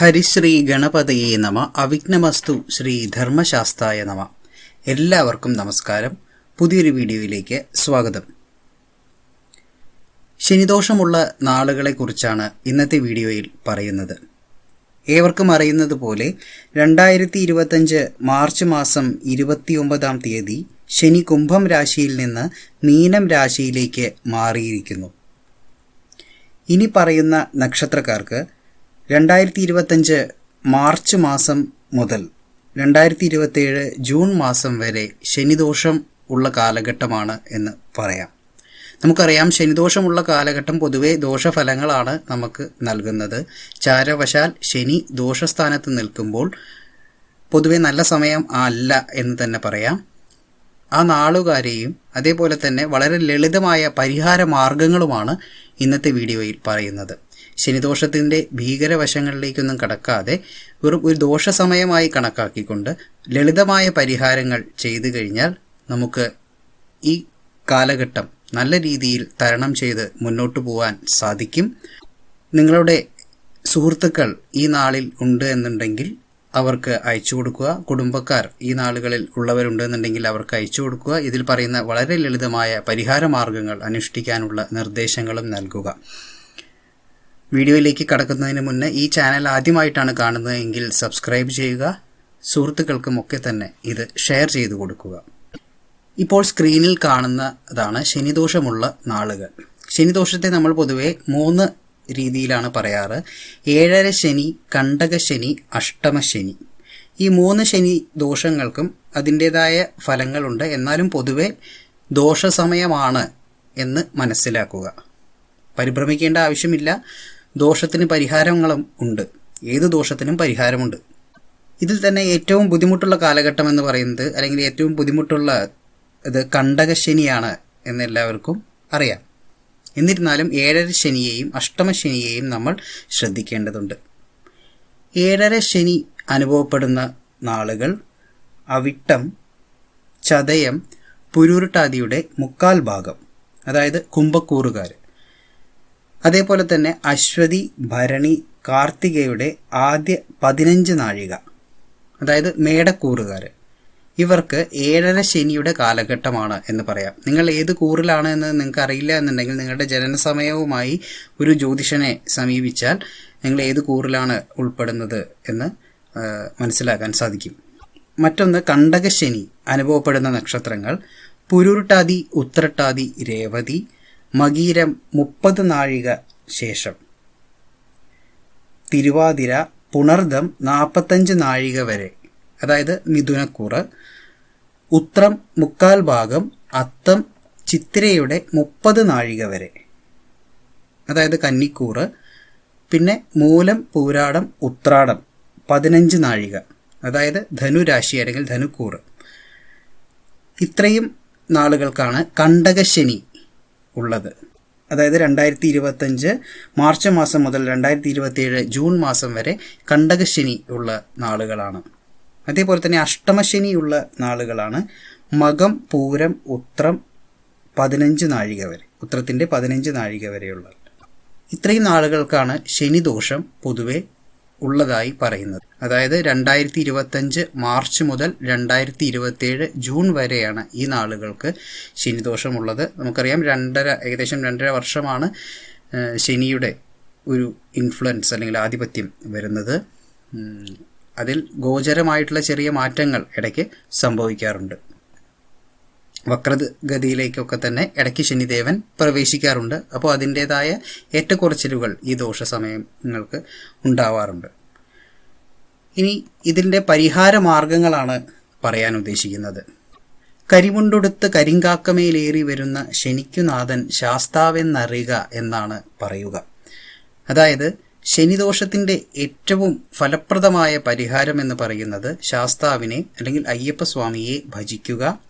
ഹരിശ്രീ ഗണപതയെ നമ. അവിഘ്നമസ്തു ശ്രീ ധർമ്മശാസ്തായ നമ. എല്ലാവർക്കും നമസ്കാരം. പുതിയൊരു വീഡിയോയിലേക്ക് സ്വാഗതം. ശനിദോഷമുള്ള നാളുകളെക്കുറിച്ചാണ് ഇന്നത്തെ വീഡിയോയിൽ പറയുന്നത്. ഏവർക്കും അറിയുന്നത് പോലെ രണ്ടായിരത്തി ഇരുപത്തഞ്ച് മാർച്ച് മാസം ഇരുപത്തിയൊമ്പതാം തീയതി ശനി കുംഭം രാശിയിൽ നിന്ന് മീനം രാശിയിലേക്ക് മാറിയിരിക്കുന്നു. ഇനി പറയുന്ന നക്ഷത്രക്കാർക്ക് രണ്ടായിരത്തി ഇരുപത്തഞ്ച് മാർച്ച് മാസം മുതൽ രണ്ടായിരത്തി ഇരുപത്തേഴ് ജൂൺ മാസം വരെ ശനിദോഷം ഉള്ള കാലഘട്ടമാണ് എന്ന് പറയാം. നമുക്കറിയാം ശനിദോഷമുള്ള കാലഘട്ടം പൊതുവേ ദോഷഫലങ്ങളാണ് നമുക്ക് നൽകുന്നത്. ചാരവശാൽ ശനി ദോഷസ്ഥാനത്ത് നിൽക്കുമ്പോൾ പൊതുവേ നല്ല സമയം അല്ല എന്ന് തന്നെ പറയാം. ആ നാളുകാരെയും അതേപോലെ തന്നെ വളരെ ലളിതമായ പരിഹാര മാർഗങ്ങളുമാണ് ഇന്നത്തെ വീഡിയോയിൽ പറയുന്നത്. ശനിദോഷത്തിന്റെ ഭീകരവശങ്ങളിലേക്കൊന്നും കടക്കാതെ വെറും ഒരു ദോഷസമയമായി കണക്കാക്കിക്കൊണ്ട് ലളിതമായ പരിഹാരങ്ങൾ ചെയ്തു കഴിഞ്ഞാൽ നമുക്ക് ഈ കാലഘട്ടം നല്ല രീതിയിൽ തരണം ചെയ്ത് മുന്നോട്ട് പോകാൻ സാധിക്കും. നിങ്ങളുടെ സുഹൃത്തുക്കൾ ഈ നാളിൽ ഉണ്ട് എന്നുണ്ടെങ്കിൽ അവർക്ക് അയച്ചു കൊടുക്കുക. കുടുംബക്കാർ ഈ നാളുകളിൽ ഉള്ളവരുണ്ടെന്നുണ്ടെങ്കിൽ അവർക്ക് അയച്ചു കൊടുക്കുക. ഇതിൽ പറയുന്ന വളരെ ലളിതമായ പരിഹാര മാർഗങ്ങൾ അനുഷ്ഠിക്കാനുള്ള നിർദ്ദേശങ്ങളും നൽകുക. വീഡിയോയിലേക്ക് കടക്കുന്നതിന് മുന്നേ ഈ ചാനൽ ആദ്യമായിട്ടാണ് കാണുന്നതെങ്കിൽ സബ്സ്ക്രൈബ് ചെയ്യുക. സുഹൃത്തുക്കൾക്കുമൊക്കെ തന്നെ ഇത് ഷെയർ ചെയ്തു കൊടുക്കുക. ഇപ്പോൾ സ്ക്രീനിൽ കാണുന്നതാണ് ശനിദോഷമുള്ള നാളുകൾ. ശനിദോഷത്തെ നമ്മൾ പൊതുവെ മൂന്ന് രീതിയിലാണ് പറയാറ്. ഏഴര ശനി കണ്ടക ശനി അഷ്ടമ ശനി. ഈ മൂന്ന് ശനി ദോഷങ്ങൾക്കും അതിന്റേതായ ഫലങ്ങളുണ്ട്. എന്നാലും പൊതുവെ ദോഷസമയമാണ് എന്ന് മനസ്സിലാക്കുക. പരിഭ്രമിക്കേണ്ട ആവശ്യമില്ല. ദോഷത്തിന് പരിഹാരങ്ങളും ഉണ്ട്. ഏത് ദോഷത്തിനും പരിഹാരമുണ്ട്. ഇതിൽ തന്നെ ഏറ്റവും ബുദ്ധിമുട്ടുള്ള കാലഘട്ടം എന്ന് പറയുന്നത് അല്ലെങ്കിൽ ഏറ്റവും ബുദ്ധിമുട്ടുള്ള ഇത് കണ്ടകശനിയാണ് എന്നെല്ലാവർക്കും അറിയാം. എന്നിരുന്നാലും ഏഴര ശനിയെയും അഷ്ടമ ശനിയെയും നമ്മൾ ശ്രദ്ധിക്കേണ്ടതുണ്ട്. ഏഴര ശനി അനുഭവപ്പെടുന്ന നാളുകൾ അവിട്ടം ചതയം പുരുരുട്ടാദിയുടെ മുക്കാൽ ഭാഗം അതായത് കുംഭക്കൂറുകാർ അതേപോലെ തന്നെ അശ്വതി ഭരണി കാർത്തികയുടെ ആദ്യ പതിനഞ്ച് നാഴിക. അതായത് മേടക്കൂറുകാർ ഇവർക്ക് ഏഴര ശനിയുടെ കാലഘട്ടമാണ് എന്ന് പറയാം. നിങ്ങൾ ഏത് കൂറിലാണ് എന്ന് നിങ്ങൾക്ക് അറിയില്ല എന്നുണ്ടെങ്കിൽ നിങ്ങളുടെ ജനനസമയവുമായി ഒരു ജ്യോതിഷനെ സമീപിച്ചാൽ നിങ്ങൾ ഏത് കൂറിലാണ് ഉൾപ്പെടുന്നത് എന്ന് മനസ്സിലാക്കാൻ സാധിക്കും. മറ്റൊന്ന് കണ്ടകശനി അനുഭവപ്പെടുന്ന നക്ഷത്രങ്ങൾ. പുരുരുട്ടാതി ഉത്രട്ടാതി രേവതി. മകീരം മുപ്പത് നാഴിക ശേഷം. തിരുവാതിര പുണർദം നാൽപ്പത്തഞ്ച് നാഴിക വരെ. അതായത് മിഥുനക്കൂറ് ഉത്രം മുക്കാൽ ഭാഗം അത്തം ചിത്തിരയുടെ മുപ്പത് നാഴിക വരെ. അതായത് കന്നിക്കൂറ് പിന്നെ മൂലം പൂരാടം ഉത്രാടം പതിനഞ്ച് നാഴിക. അതായത് ധനുരാശി അല്ലെങ്കിൽ ധനുക്കൂറ് ഇത്രയും നാളുകൾക്കാണ് കണ്ടകശനി ഉള്ളത്. അതായത് രണ്ടായിരത്തി ഇരുപത്തഞ്ച് മാർച്ച് മാസം മുതൽ രണ്ടായിരത്തി ഇരുപത്തിയേഴ് ജൂൺ മാസം വരെ കണ്ടകശനി ഉള്ള നാളുകളാണ്. അതേപോലെ തന്നെ അഷ്ടമശനി ഉള്ള നാളുകളാണ് മകം പൂരം ഉത്രം പതിനഞ്ച് നാഴിക വരെ ഉത്രത്തിന്റെ പതിനഞ്ച് നാഴിക വരെയുള്ള ഇത്രയും നാളുകൾക്കാണ് ശനിദോഷം പൊതുവെ ഉള്ളതായി പറയുന്നത്. അതായത് രണ്ടായിരത്തി ഇരുപത്തഞ്ച് മാർച്ച് മുതൽ രണ്ടായിരത്തി ഇരുപത്തേഴ് ജൂൺ വരെയാണ് ഈ നാളുകൾക്ക് ശനിദോഷമുള്ളത്. നമുക്കറിയാം രണ്ടര ഏകദേശം രണ്ടര വർഷമാണ് ശനിയുടെ ഒരു ഇൻഫ്ലുവൻസ് അല്ലെങ്കിൽ ആധിപത്യം വരുന്നത്. അതിൽ ഗോചരമായിട്ടുള്ള ചെറിയ മാറ്റങ്ങൾ ഇടയ്ക്ക് സംഭവിക്കാറുണ്ട്. വക്രഗതിയിലേക്കൊക്കെ തന്നെ ഇടയ്ക്ക് ശനിദേവൻ പ്രവേശിക്കാറുണ്ട്. അപ്പോൾ അതിന്റേതായ ഏറ്റക്കുറച്ചിലുകൾ ഈ ദോഷ സമയങ്ങൾക്ക് ഉണ്ടാവാറുണ്ട്. ഇനി ഇതിന്റെ പരിഹാര മാർഗങ്ങളാണ് പറയാൻ ഉദ്ദേശിക്കുന്നത്. കരിമുണ്ടൊടുത്ത് കരിങ്കാക്കമേലേറി വരുന്ന ശനിക്കുനാഥൻ ശാസ്താവെന്നറിയുക എന്നാണ് പറയുക. അതായത് ശനിദോഷത്തിന്റെ ഏറ്റവും ഫലപ്രദമായ പരിഹാരം എന്ന് പറയുന്നത് ശാസ്താവിനെ അല്ലെങ്കിൽ അയ്യപ്പസ്വാമിയെ ഭജിക്കുക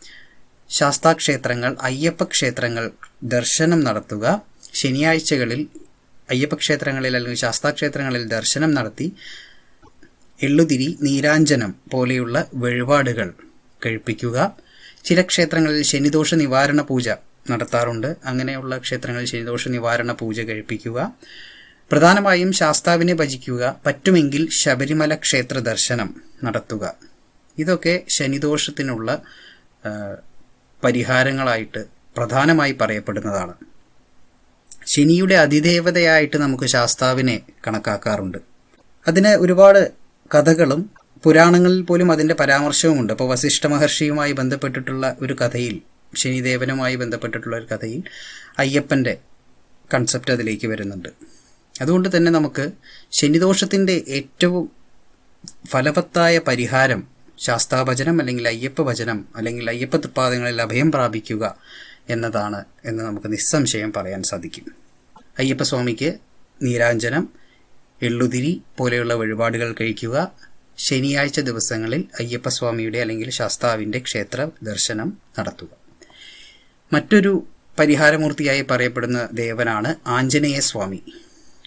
ശാസ്താക്ഷേത്രങ്ങൾ അയ്യപ്പ ക്ഷേത്രങ്ങൾ ദർശനം നടത്തുക. ശനിയാഴ്ചകളിൽ അയ്യപ്പ ക്ഷേത്രങ്ങളിൽ അല്ലെങ്കിൽ ശാസ്താക്ഷേത്രങ്ങളിൽ ദർശനം നടത്തി എള്ളുതിരി നീരാഞ്ജനം പോലെയുള്ള വഴിപാടുകൾ കഴിപ്പിക്കുക. ചില ക്ഷേത്രങ്ങളിൽ ശനിദോഷ നിവാരണ പൂജ നടത്താറുണ്ട്. അങ്ങനെയുള്ള ക്ഷേത്രങ്ങളിൽ ശനിദോഷ നിവാരണ പൂജ കഴിപ്പിക്കുക. പ്രധാനമായും ശാസ്താവിനെ ഭജിക്കുക. പറ്റുമെങ്കിൽ ശബരിമല ക്ഷേത്ര ദർശനം നടത്തുക. ഇതൊക്കെ ശനിദോഷത്തിനുള്ള പരിഹാരങ്ങളായിട്ട് പ്രധാനമായി പറയപ്പെടുന്നതാണ്. ശനിയുടെ അതിദേവതയായിട്ട് നമുക്ക് ശാസ്താവിനെ കണക്കാക്കാറുണ്ട്. അതിന് ഒരുപാട് കഥകളും പുരാണങ്ങളിൽ പോലും അതിന്റെ പരാമർശവുമുണ്ട്. അപ്പോൾ വസിഷ്ഠ മഹർഷിയുമായി ബന്ധപ്പെട്ടിട്ടുള്ള ഒരു കഥയിൽ ശനിദേവനുമായി ബന്ധപ്പെട്ടിട്ടുള്ള ഒരു കഥയിൽ അയ്യപ്പന്റെ കൺസെപ്റ്റ് അതിലേക്ക് വരുന്നുണ്ട്. അതുകൊണ്ട് തന്നെ നമുക്ക് ശനിദോഷത്തിന്റെ ഏറ്റവും ഫലവത്തായ പരിഹാരം ശാസ്താഭജനം അല്ലെങ്കിൽ അയ്യപ്പ ഭജനം അല്ലെങ്കിൽ അയ്യപ്പ തൃപ്പാദങ്ങളിൽ അഭയം പ്രാപിക്കുക എന്നതാണ് എന്ന് നമുക്ക് നിസ്സംശയം പറയാൻ സാധിക്കും. അയ്യപ്പസ്വാമിക്ക് നീരാഞ്ജനം എള്ളുതിരി പോലെയുള്ള വഴിപാടുകൾ കഴിക്കുക. ശനിയാഴ്ച ദിവസങ്ങളിൽ അയ്യപ്പസ്വാമിയുടെ അല്ലെങ്കിൽ ശാസ്താവിന്റെ ക്ഷേത്ര ദർശനം നടത്തുക. മറ്റൊരു പരിഹാരമൂർത്തിയായി പറയപ്പെടുന്ന ദേവനാണ് ആഞ്ജനേയ സ്വാമി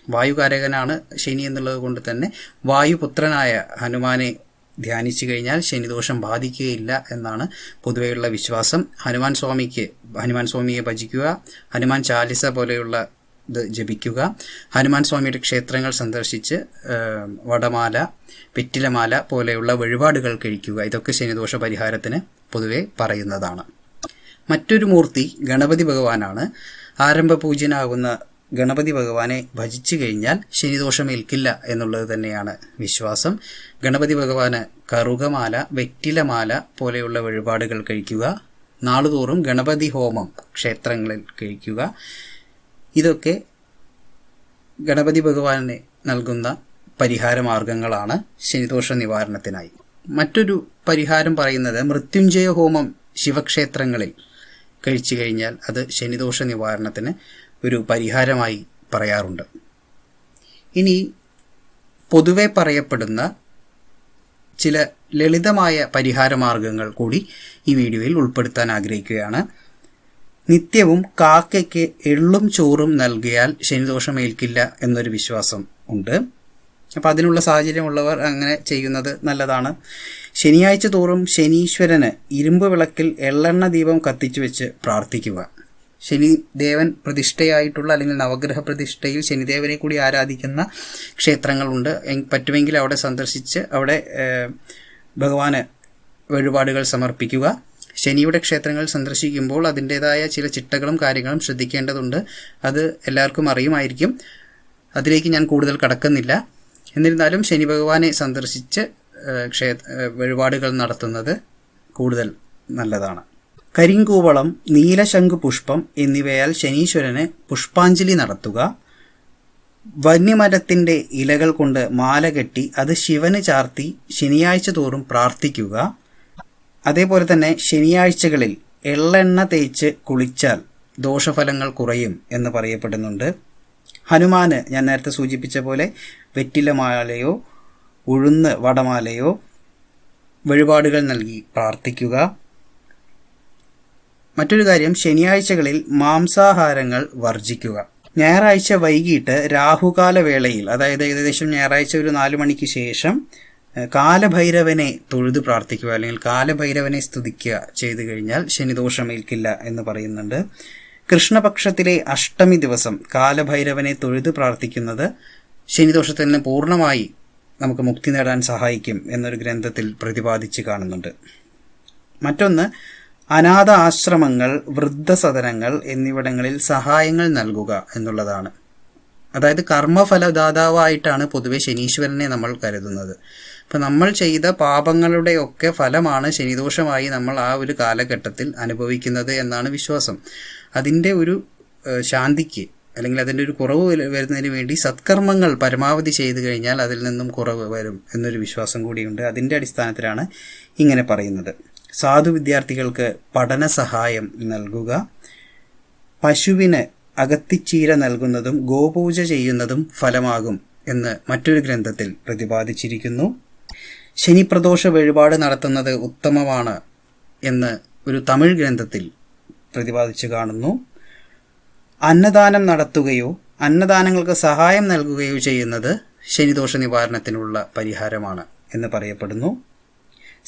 വായുകാരകനാണ് ശനി എന്നുള്ളത് കൊണ്ട് തന്നെ വായുപുത്രനായ ഹനുമാനെ ധ്യാനിച്ചു കഴിഞ്ഞാൽ ശനിദോഷം ബാധിക്കുകയില്ല എന്നാണ് പൊതുവെയുള്ള വിശ്വാസം. ഹനുമാൻ സ്വാമിക്ക് ഹനുമാൻ സ്വാമിയെ ഭജിക്കുക ഹനുമാൻ ചാലിസ പോലെയുള്ള ഇത് ജപിക്കുക ഹനുമാൻ സ്വാമിയുടെ ക്ഷേത്രങ്ങൾ സന്ദർശിച്ച് വടമാല വെറ്റിലമാല പോലെയുള്ള വഴിപാടുകൾ കഴിക്കുക. ഇതൊക്കെ ശനിദോഷ പരിഹാരത്തിന് പൊതുവെ പറയുന്നതാണ്. മറ്റൊരു മൂർത്തി ഗണപതി ഭഗവാനാണ്. ആരംഭ പൂജ്യനാകുന്ന ഗണപതി ഭഗവാനെ ഭജിച്ചു കഴിഞ്ഞാൽ ശനിദോഷം ഏൽക്കില്ല എന്നുള്ളത് തന്നെയാണ് വിശ്വാസം. ഗണപതി ഭഗവാന് കറുകമാല വെറ്റിലമാല പോലെയുള്ള വഴിപാടുകൾ കഴിക്കുക. നാളുതോറും ഗണപതി ഹോമം ക്ഷേത്രങ്ങളിൽ കഴിക്കുക. ഇതൊക്കെ ഗണപതി ഭഗവാനെ നൽകുന്ന പരിഹാര മാർഗങ്ങളാണ് ശനിദോഷ നിവാരണത്തിനായി. മറ്റൊരു പരിഹാരം പറയുന്നത് മൃത്യുഞ്ജയ ഹോമം ശിവക്ഷേത്രങ്ങളിൽ കഴിച്ചു കഴിഞ്ഞാൽ അത് ശനിദോഷ നിവാരണത്തിന് ഒരു പരിഹാരമായി പറയാറുണ്ട്. ഇനി പൊതുവെ പറയപ്പെടുന്ന ചില ലളിതമായ പരിഹാര മാർഗങ്ങൾ കൂടി ഈ വീഡിയോയിൽ ഉൾപ്പെടുത്താൻ ആഗ്രഹിക്കുകയാണ്. നിത്യവും കാക്കയ്ക്ക് എള്ളും ചോറും നൽകിയാൽ ശനിദോഷം ഏൽക്കില്ല എന്നൊരു വിശ്വാസം ഉണ്ട്. അപ്പോൾ അതിനുള്ള സാഹചര്യമുള്ളവർ അങ്ങനെ ചെയ്യുന്നത് നല്ലതാണ്. ശനിയാഴ്ച തോറും ശനീശ്വരന് ഇരുമ്പ് വിളക്കിൽ എള്ളെണ്ണ ദീപം കത്തിച്ചു വെച്ച് പ്രാർത്ഥിക്കുക. ശനി ദേവൻ പ്രതിഷ്ഠയായിട്ടുള്ള അല്ലെങ്കിൽ നവഗ്രഹ പ്രതിഷ്ഠയിൽ ശനിദേവനെ കൂടി ആരാധിക്കുന്ന ക്ഷേത്രങ്ങളുണ്ട്. പറ്റുമെങ്കിൽ അവിടെ സന്ദർശിച്ച് അവിടെ ഭഗവാന് വഴിപാടുകൾ സമർപ്പിക്കുക. ശനിയുടെ ക്ഷേത്രങ്ങൾ സന്ദർശിക്കുമ്പോൾ അതിന്റേതായ ചില ചിട്ടകളും കാര്യങ്ങളും ശ്രദ്ധിക്കേണ്ടതുണ്ട്. അത് എല്ലാവർക്കും അറിയുമായിരിക്കും. അതിലേക്ക് ഞാൻ കൂടുതൽ കടക്കുന്നില്ല. എന്നിരുന്നാലും ശനി ഭഗവാനെ സന്ദർശിച്ച് ക്ഷേ വഴിപാടുകൾ നടത്തുന്നത് കൂടുതൽ നല്ലതാണ്. കരിങ്കൂവളം നീലശംഖു പുഷ്പം എന്നിവയാൽ ശനീശ്വരന് പുഷ്പാഞ്ജലി നടത്തുക. വന്യമരത്തിന്റെ ഇലകൾ കൊണ്ട് മാല കെട്ടി അത് ശിവന് ചാർത്തി ശനിയാഴ്ച തോറും പ്രാർത്ഥിക്കുക. അതേപോലെ തന്നെ ശനിയാഴ്ചകളിൽ എള്ളെണ്ണ തേച്ച് കുളിച്ചാൽ ദോഷഫലങ്ങൾ കുറയും എന്ന് പറയപ്പെടുന്നുണ്ട്. ഹനുമാന് ഞാൻ നേരത്തെ സൂചിപ്പിച്ച പോലെ വെറ്റിലമാലയോ ഉഴുന്ന് വടമാലയോ വഴിപാടുകൾ നൽകി പ്രാർത്ഥിക്കുക. മറ്റൊരു കാര്യം ശനിയാഴ്ചകളിൽ മാംസാഹാരങ്ങൾ വർജിക്കുക. ഞായറാഴ്ച വൈകിട്ട് രാഹുകാല വേളയിൽ അതായത് ഏകദേശം ഞായറാഴ്ച ഒരു നാല് മണിക്ക് ശേഷം കാലഭൈരവനെ തൊഴുത് പ്രാർത്ഥിക്കുക അല്ലെങ്കിൽ കാലഭൈരവനെ സ്തുതിക്കുക ചെയ്തു കഴിഞ്ഞാൽ ശനിദോഷമേൽക്കില്ല എന്ന് പറയുന്നുണ്ട്. കൃഷ്ണപക്ഷത്തിലെ അഷ്ടമി ദിവസം കാലഭൈരവനെ തൊഴുത് പ്രാർത്ഥിക്കുന്നത് ശനിദോഷത്തിൽ നിന്ന് പൂർണമായി നമുക്ക് മുക്തി നേടാൻ സഹായിക്കും എന്നൊരു ഗ്രന്ഥത്തിൽ പ്രതിപാദിച്ച് കാണുന്നുണ്ട്. മറ്റൊന്ന് അനാഥ ആശ്രമങ്ങൾ വൃദ്ധസദനങ്ങൾ എന്നിവിടങ്ങളിൽ സഹായങ്ങൾ നൽകുക എന്നുള്ളതാണ്. അതായത് കർമ്മഫലദാതാവായിട്ടാണ് പൊതുവെ ശനീശ്വരനെ നമ്മൾ കരുതുന്നത്. അപ്പം നമ്മൾ ചെയ്ത പാപങ്ങളുടെയൊക്കെ ഫലമാണ് ശനിദോഷമായി നമ്മൾ ആ ഒരു കാലഘട്ടത്തിൽ അനുഭവിക്കുന്നത് എന്നാണ് വിശ്വാസം. അതിന്റെ ഒരു ശാന്തിക്ക് അല്ലെങ്കിൽ അതിന്റെ ഒരു കുറവ് വരു- വരുന്നതിന് വേണ്ടി സത്കർമ്മങ്ങൾ പരമാവധി ചെയ്തു കഴിഞ്ഞാൽ അതിൽ നിന്നും കുറവ് വരും എന്നൊരു വിശ്വാസം കൂടിയുണ്ട്. അതിന്റെ അടിസ്ഥാനത്തിലാണ് ഇങ്ങനെ പറയുന്നത്. സാധു വിദ്യാർത്ഥികൾക്ക് പഠന സഹായം നൽകുക. പശുവിന് അകത്തിച്ചീര നൽകുന്നതും ഗോപൂജ ചെയ്യുന്നതും ഫലമാകും എന്ന് മറ്റൊരു ഗ്രന്ഥത്തിൽ പ്രതിപാദിച്ചിരിക്കുന്നു. ശനിപ്രദോഷ വഴിപാട് നടത്തുന്നത് ഉത്തമമാണ് എന്ന് ഒരു തമിഴ് ഗ്രന്ഥത്തിൽ പ്രതിപാദിച്ചു കാണുന്നു. അന്നദാനം നടത്തുകയോ അന്നദാനങ്ങൾക്ക് സഹായം നൽകുകയോ ചെയ്യുന്നത് ശനിദോഷ നിവാരണത്തിനുള്ള പരിഹാരമാണ് എന്ന് പറയപ്പെടുന്നു.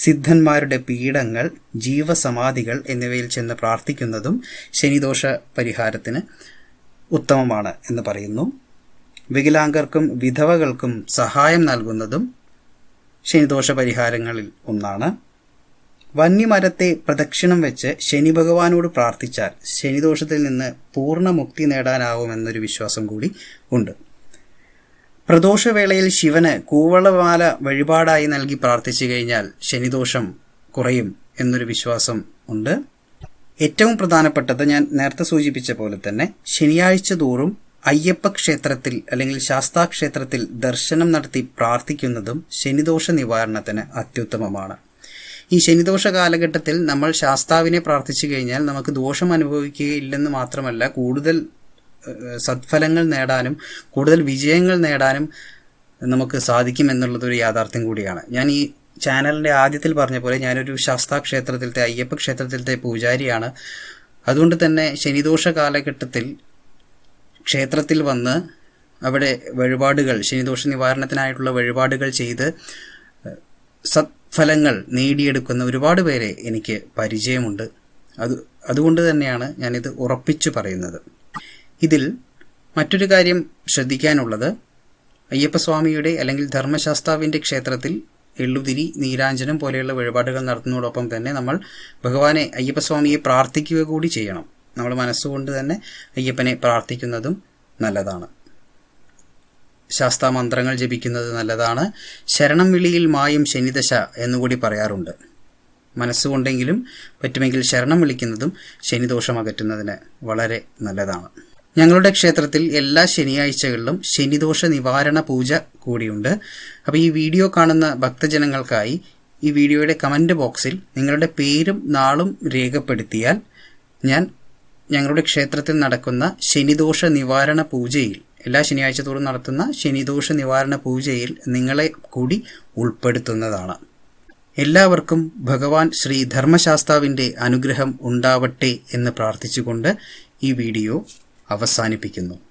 സിദ്ധന്മാരുടെ പീഠങ്ങൾ ജീവസമാധികൾ എന്നിവയിൽ ചെന്ന് പ്രാർത്ഥിക്കുന്നതും ശനിദോഷ പരിഹാരത്തിന് ഉത്തമമാണ് എന്ന് പറയുന്നു. വികലാംഗർക്കും വിധവകൾക്കും സഹായം നൽകുന്നതും ശനിദോഷ പരിഹാരങ്ങളിൽ ഒന്നാണ്. വന്യമരത്തെ പ്രദക്ഷിണം വെച്ച് ശനി ഭഗവാനോട് പ്രാർത്ഥിച്ചാൽ ശനിദോഷത്തിൽ നിന്ന് പൂർണ മുക്തി നേടാനാവുമെന്നൊരു വിശ്വാസം കൂടി ഉണ്ട്. പ്രദോഷവേളയിൽ ശിവന് കൂവളമാല വഴിപാടായി നൽകി പ്രാർത്ഥിച്ചു കഴിഞ്ഞാൽ ശനിദോഷം കുറയും എന്നൊരു വിശ്വാസം ഉണ്ട്. ഏറ്റവും പ്രധാനപ്പെട്ടത് ഞാൻ നേരത്തെ സൂചിപ്പിച്ച പോലെ തന്നെ ശനിയാഴ്ച തോറും അയ്യപ്പ ക്ഷേത്രത്തിൽ അല്ലെങ്കിൽ ശാസ്താക്ഷേത്രത്തിൽ ദർശനം നടത്തി പ്രാർത്ഥിക്കുന്നതും ശനിദോഷ നിവാരണത്തിന് അത്യുത്തമമാണ്. ഈ ശനിദോഷ കാലഘട്ടത്തിൽ നമ്മൾ ശാസ്താവിനെ പ്രാർത്ഥിച്ചു കഴിഞ്ഞാൽ നമുക്ക് ദോഷം അനുഭവിക്കുകയില്ലെന്ന് മാത്രമല്ല കൂടുതൽ സത്ഫലങ്ങൾ നേടാനും കൂടുതൽ വിജയങ്ങൾ നേടാനും നമുക്ക് സാധിക്കും എന്നുള്ളതൊരു യാഥാർത്ഥ്യം കൂടിയാണ്. ഞാൻ ഈ ചാനലിന്റെ ആദ്യത്തിൽ പറഞ്ഞ പോലെ ഞാനൊരു ശാസ്താ ക്ഷേത്രത്തിലത്തെ അയ്യപ്പ ക്ഷേത്രത്തിലത്തെ പൂജാരിയാണ്. അതുകൊണ്ട് തന്നെ ശനിദോഷ കാലഘട്ടത്തിൽ ക്ഷേത്രത്തിൽ വന്ന് അവിടെ വഴിപാടുകൾ ശനിദോഷ നിവാരണത്തിനായിട്ടുള്ള വഴിപാടുകൾ ചെയ്ത് സത്ഫലങ്ങൾ നേടിയെടുക്കുന്ന ഒരുപാട് പേരെ എനിക്ക് പരിചയമുണ്ട്. അത് അതുകൊണ്ട് തന്നെയാണ് ഞാനിത് ഉറപ്പിച്ചു പറയുന്നത്. ഇതിൽ മറ്റൊരു കാര്യം ശ്രദ്ധിക്കാനുള്ളത്. അയ്യപ്പസ്വാമിയുടെ അല്ലെങ്കിൽ ധർമ്മശാസ്താവിന്റെ ക്ഷേത്രത്തിൽ എള്ളുതിരി നീരാഞ്ജനം പോലെയുള്ള വഴിപാടുകൾ നടത്തുന്നതോടൊപ്പം തന്നെ നമ്മൾ ഭഗവാനെ അയ്യപ്പസ്വാമിയെ പ്രാർത്ഥിക്കുക കൂടി ചെയ്യണം. നമ്മൾ മനസ്സുകൊണ്ട് തന്നെ അയ്യപ്പനെ പ്രാർത്ഥിക്കുന്നതും നല്ലതാണ്. ശാസ്താ മന്ത്രങ്ങൾ ജപിക്കുന്നത് നല്ലതാണ്. ശരണം വിളിയിൽ മായും ശനിദശ എന്നുകൂടി പറയാറുണ്ട്. മനസ്സുകൊണ്ടെങ്കിലും പറ്റുമെങ്കിൽ ശരണം വിളിക്കുന്നതും ശനിദോഷം അകറ്റുന്നതിന് വളരെ നല്ലതാണ്. ഞങ്ങളുടെ ക്ഷേത്രത്തിൽ എല്ലാ ശനിയാഴ്ചകളിലും ശനിദോഷ നിവാരണ പൂജ കൂടിയുണ്ട്. അപ്പോൾ ഈ വീഡിയോ കാണുന്ന ഭക്തജനങ്ങൾക്കായി ഈ വീഡിയോയുടെ കമന്റ് ബോക്സിൽ നിങ്ങളുടെ പേരും നാളും രേഖപ്പെടുത്തിയാൽ ഞാൻ ഞങ്ങളുടെ ക്ഷേത്രത്തിൽ നടക്കുന്ന ശനിദോഷ നിവാരണ പൂജയിൽ എല്ലാ ശനിയാഴ്ച തോറും നടത്തുന്ന ശനിദോഷ നിവാരണ പൂജയിൽ നിങ്ങളെ കൂടി ഉൾപ്പെടുത്തുന്നതാണ്. എല്ലാവർക്കും ഭഗവാൻ ശ്രീ ധർമ്മശാസ്താവിന്റെ അനുഗ്രഹം ഉണ്ടാവട്ടെ എന്ന് പ്രാർത്ഥിച്ചുകൊണ്ട് ഈ വീഡിയോ അവസാനിപ്പിക്കുന്നു.